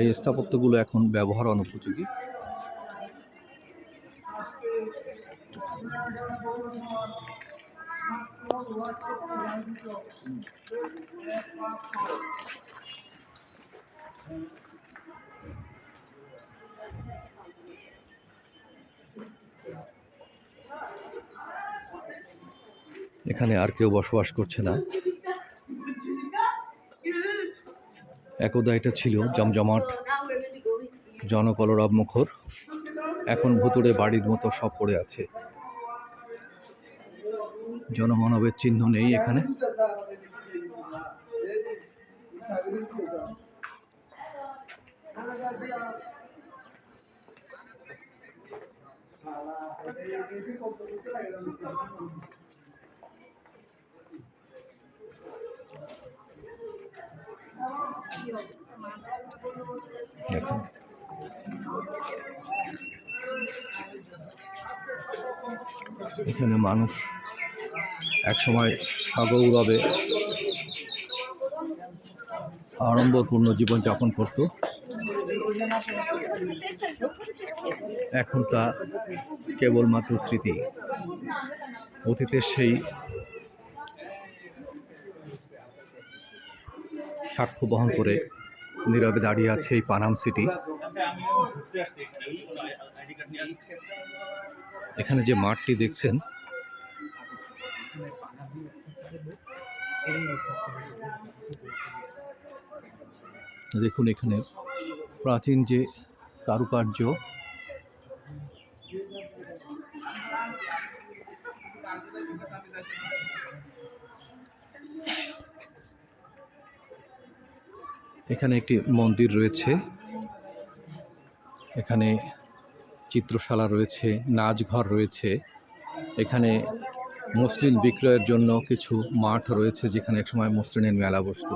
এই স্থাপত্যগুলো এখন ব্যবহার অনুপযোগী। এখানে আর কেউ বসবাস করছে না। একদা এটা ছিল জমজমাট, জনকলরব মুখর। এখন ভুতুড়ে বাড়ির মতো সব পড়ে আছে। জনমানবের চিহ্ন নেই এখানে। এখানে মানুষ একসময় সাগৌরবে আড়ম্বরপূর্ণ জীবনযাপন করত। এখন তা কেবলমাত্র স্মৃতি। অতীতের সেই সাক্ষ্য বহন করে নীরবে দাঁড়িয়ে আছে এই পানাম সিটি। এখানে যে মাঠটি দেখছেন, দেখুন এখানে প্রাচীন যে কারুকার্য এখানে একটি মন্দির রয়েছে। এখানে চিত্রশালা রয়েছে, নাচঘর রয়েছে। এখানে মসলিন বিক্রয়ের জন্য কিছু মাঠ রয়েছে, যেখানে একসময় মসলিনের মেলা বসত।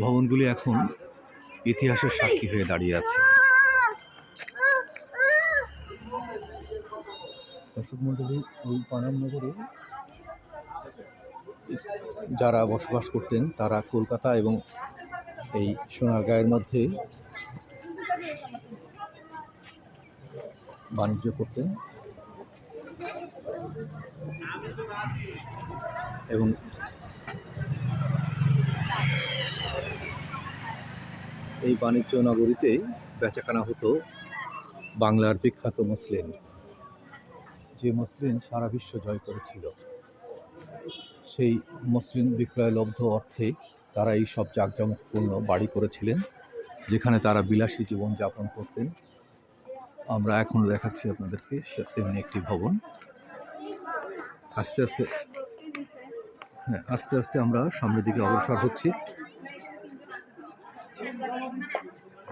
ভবনগুলি এখন ইতিহাসের সাক্ষী হয়ে দাঁড়িয়ে আছে। যারা বসবাস করতেন, তারা কলকাতা এবং এই সোনারগাঁয়ের মধ্যে বাণিজ্য করতেন এবং এই বাণিজ্য নগরীতে বেচাকেনা হতো বাংলার বিখ্যাত মুসলিম। যে মসলিন সারা বিশ্ব জয় করেছিল, সেই মসলিন বিক্রয়লব্ধ অর্থে তারা এই সব জাঁকজমকপূর্ণ বাড়ি করেছিলেন, যেখানে তারা বিলাসী জীবন যাপন করতেন। আমরা এখন দেখাচ্ছি আপনাদেরকে তেমনি একটি ভবন। আস্তে আস্তে হ্যাঁ আস্তে আস্তে আমরা সামনের দিকে অগ্রসর হচ্ছি।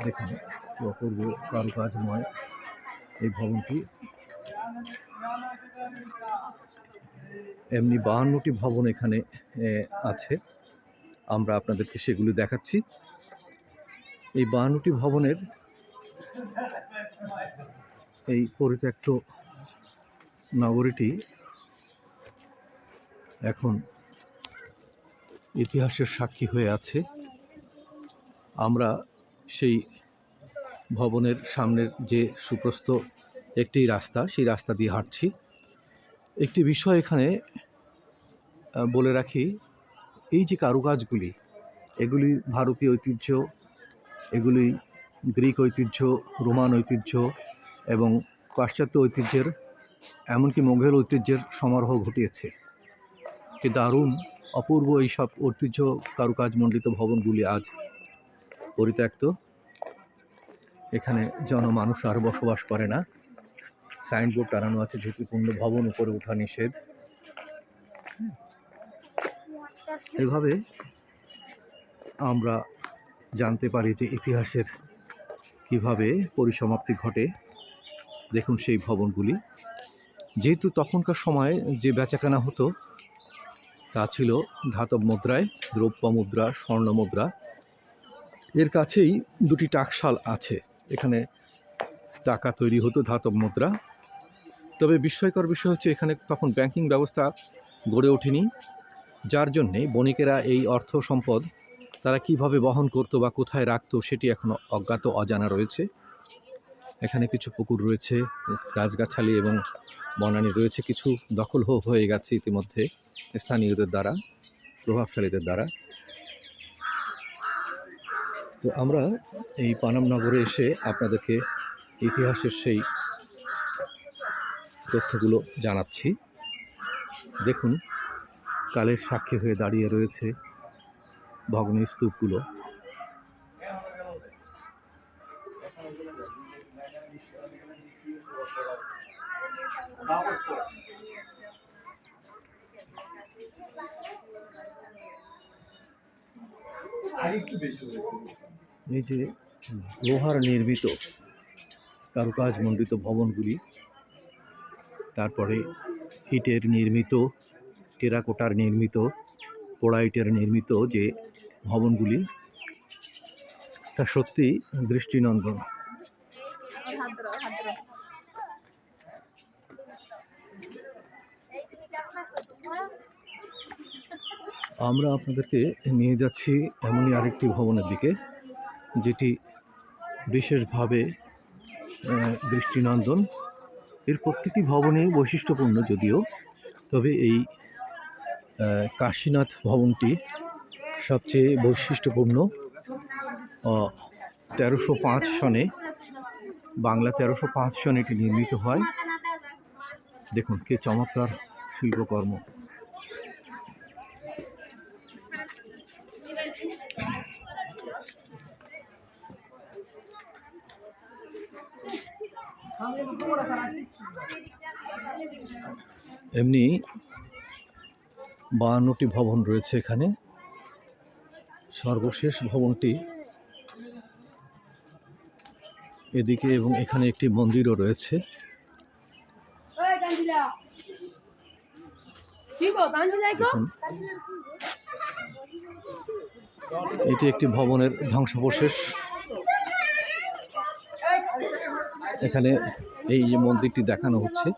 দেখুন অপূর্ব কারুকাজময় এই ভবনটি। এমনি বাহান্নটি ভবন এখানে আছে। আমরা আপনাদেরকে সেগুলি দেখাচ্ছি। এই বাহান্নটি ভবনের এই পরিত্যক্ত নগরীটি এখন ইতিহাসের সাক্ষী হয়ে আছে। আমরা সেই ভবনের সামনের যে সুপ্রস্ত একটি রাস্তা, সেই রাস্তা দিয়ে হাঁটছি। একটি বিষয় এখানে বলে রাখি। এই যে কারুকাজগুলি, এগুলি ভারতীয় ঐতিহ্য, এগুলি গ্রিক ঐতিহ্য, রোমান ঐতিহ্য এবং পাশ্চাত্য ঐতিহ্যের, এমনকি মোঘল ঐতিহ্যের সমারোহ ঘটিয়েছে। কি দারুণ অপূর্ব এইসব ঐতিহ্য কারুকাজমণ্ডিত ভবনগুলি আজ পরিত্যক্ত। এখানে জনমানুষ আর বসবাস করে না। সাইনবোর্ড টানানো আছে, ঝুঁকিপূর্ণ ভবন, উপরে ওঠা নিষেধ। এভাবে আমরা জানতে পারি যে ইতিহাসের কীভাবে পরিসমাপ্তি ঘটে। দেখুন সেই ভবনগুলি। যেহেতু তখনকার সময়ে যে বেচাকেনা হতো, তা ছিল ধাতব মুদ্রায়, দ্রব্য মুদ্রা, স্বর্ণ মুদ্রা। এর কাছেই দুটি টাকশাল আছে। এখানে টাকা তৈরি হতো ধাতব মুদ্রা। তবে বিস্ময়কর বিষয় হচ্ছে এখানে তখন ব্যাংকিং ব্যবস্থা গড়ে ওঠেনি। যার জন্যে বণিকেরা এই অর্থ সম্পদ তারা কীভাবে বহন করতো বা কোথায় রাখতো সেটি এখনও অজ্ঞাত অজানা রয়েছে। এখানে কিছু পুকুর রয়েছে, গাছগাছালি এবং বনানি রয়েছে, কিছু দখল হয়ে গেছে ইতিমধ্যে স্থানীয়দের দ্বারা, প্রভাবশালীদের দ্বারা। তো আমরা এই পানাম নগরে এসে আপনাদেরকে ইতিহাসের সেই তথ্যগুলো জানাচ্ছি। দেখুন, কালের সাক্ষী হয়ে দাঁড়িয়ে রয়েছে ভগ্ন স্তূপগুলো। এই যে, লোহার নির্মিত কারুকাজ মণ্ডিত ভবনগুলি তারপরে ইটের নির্মিত, টেরাকোটার নির্মিত, পোড়াইটের নির্মিত যে ভবনগুলি, তা সত্যি দৃষ্টিনন্দন। আমরা আপনাদেরকে নিয়ে যাচ্ছি এমনই আরেকটি ভবনের দিকে, যেটি বিশেষভাবে দৃষ্টিনন্দন। এর প্রত্যেকটি ভবনে বৈশিষ্ট্যপূর্ণ যদিও, তবে এই কাশীনাথ ভবনটি সবচেয়ে বৈশিষ্ট্যপূর্ণ। তেরোশো পাঁচ সনে, বাংলা তেরোশো পাঁচ সনে এটি নির্মিত হয়। দেখুন, কে চমৎকার শিল্পকর্ম। এমনি বাহান্নটি ভবন রয়েছে এখানে। সর্বশেষ ভবনটি এদিকে এবং এখানে একটি মন্দিরও রয়েছে। এটি একটি ভবনের ধ্বংসাবশেষ। এখানে এই যে মন্দিরটি দেখানো হচ্ছে,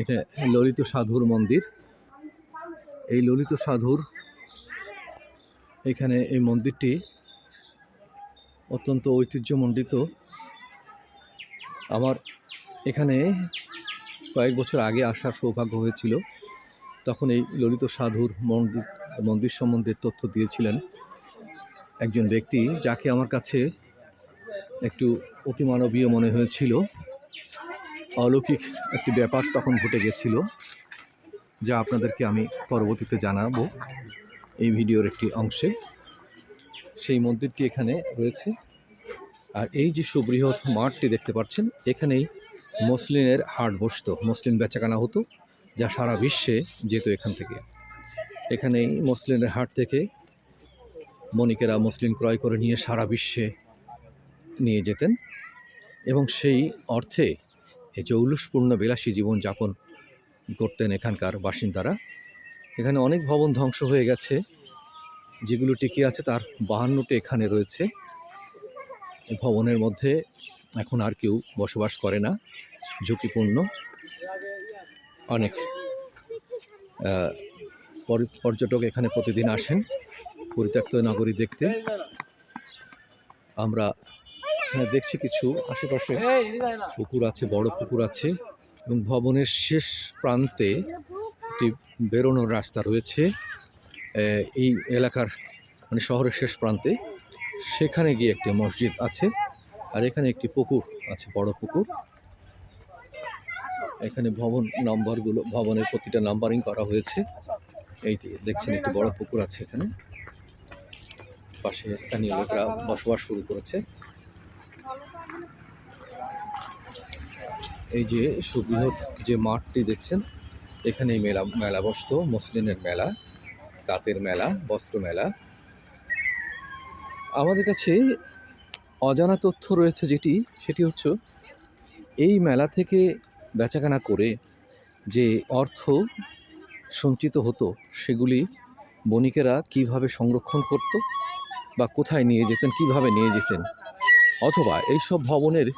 এটা ললিত সাধুর মন্দির। এই ললিত সাধুর এখানে এই মন্দিরটি অত্যন্ত ঐতিহ্যমণ্ডিত। আমার এখানে কয়েক বছর আগে আসার সৌভাগ্য হয়েছিল। তখন এই ললিত সাধুর মন্দির মন্দির সম্বন্ধে তথ্য দিয়েছিলেন একজন ব্যক্তি, যাকে আমার কাছে একটু অতিমানবীয় মনে হয়েছিল। অলৌকিক একটি ব্যাপার তখন ঘটে গেছিল, যা আপনাদেরকে আমি পরবর্তীতে জানাব এই ভিডিওর একটি অংশে। সেই মন্দিরটি এখানে রয়েছে। আর এই যে সুবৃহৎ মাঠটি দেখতে পাচ্ছেন, এখানেই মসলিনের হাট বসতো মসলিন বেচাকেনা হতো, যা সারা বিশ্বে যেত এখান থেকে। এখানেই মসলিনের হাট থেকে বণিকেরা মসলিন ক্রয় করে নিয়ে সারা বিশ্বে নিয়ে যেতেন। এবং সেই অর্থে এই যে উল্লাসপূর্ণ বিলাসী জীবনযাপন করতেন এখানকার বাসিন্দারা। এখানে অনেক ভবন ধ্বংস হয়ে গেছে। যেগুলো টিকে আছে তার বাহান্নটি এখানে রয়েছে। ভবনের মধ্যে এখন আর কেউ বসবাস করে না। ঝুঁকিপূর্ণ। অনেক পর্যটক এখানে প্রতিদিন আসেন। পরিত্যক্ত নগরী দেখতে। আমরা দেখছি কিছু আশেপাশে পুকুর আছে বড় পুকুর আছে এবং ভবনের শেষ প্রান্তে একটি বেরোনোর রাস্তা রয়েছে। এই এলাকার মানে শহরের শেষ প্রান্তে সেখানে গিয়ে একটি মসজিদ আছে আর এখানে একটি পুকুর আছে বড় পুকুর। এখানে ভবন নাম্বারগুলো ভবনের প্রতিটা নাম্বারিং করা হয়েছে। এই দেখছেন একটি বড় পুকুর আছে এখানে। পাশে স্থানীয় লোকরা বসবাস শুরু করেছে। এই যে সুবৃহৎ যে মাঠটি দেখছেন, এখানেই মেলা মেলা বসতো মসলিনের মেলা তাঁতের মেলা, বস্ত্র মেলা। আমাদের কাছে অজানা তথ্য রয়েছে যেটি, সেটি হচ্ছে এই মেলা থেকে বেচাকেনা করে যে অর্থ সঞ্চিত হতো, সেগুলি বণিকেরা কীভাবে সংরক্ষণ করত বা কোথায় নিয়ে যেতেন, কীভাবে নিয়ে যেতেন, অথবা এইসব ভবনের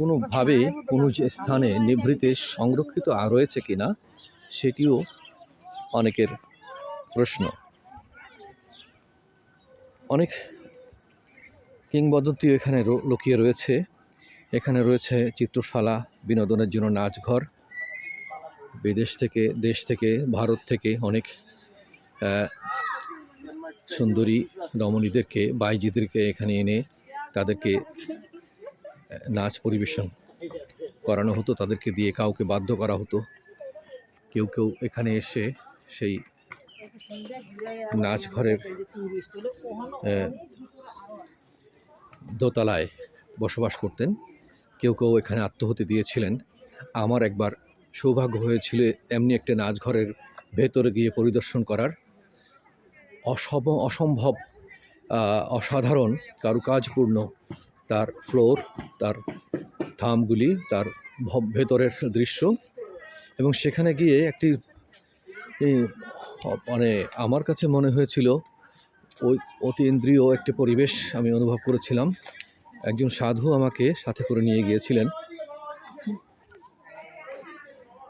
কোনোভাবেই কোনো যে স্থানে নিভৃতে সংরক্ষিত রয়েছে কি না সেটিও অনেকের প্রশ্ন। অনেক কিংবদন্তি এখানে লুকিয়ে রয়েছে। এখানে রয়েছে চিত্রশালা, বিনোদনের জন্য নাচঘর। বিদেশ থেকে, দেশ থেকে, ভারত থেকে অনেক সুন্দরী রমণীদেরকে, বাইজিদেরকে এখানে এনে তাদেরকে নাচ পরিবেশন করানো হতো, তাদেরকে দিয়ে কাউকে বাধ্য করা হতো। কেউ কেউ এখানে এসে সেই নাচ ঘরের দোতলায় বসবাস করতেন। কেউ কেউ এখানে আত্মহতি দিয়েছিলেন। আমার একবার সৌভাগ্য হয়েছিল এমনি একটা নাচঘরের ভেতরে গিয়ে পরিদর্শন করার। অসম অসম্ভব অসাধারণ, কারুকাজপূর্ণ তার ফ্লোর তার থামগুলি, তার ভেতরের দৃশ্য এবং সেখানে গিয়ে একটি মানে আমার কাছে মনে হয়েছিল, ওই অতীন্দ্রিয় একটি পরিবেশ আমি অনুভব করেছিলাম। একজন সাধু আমাকে সাথে করে নিয়ে গিয়েছিলেন।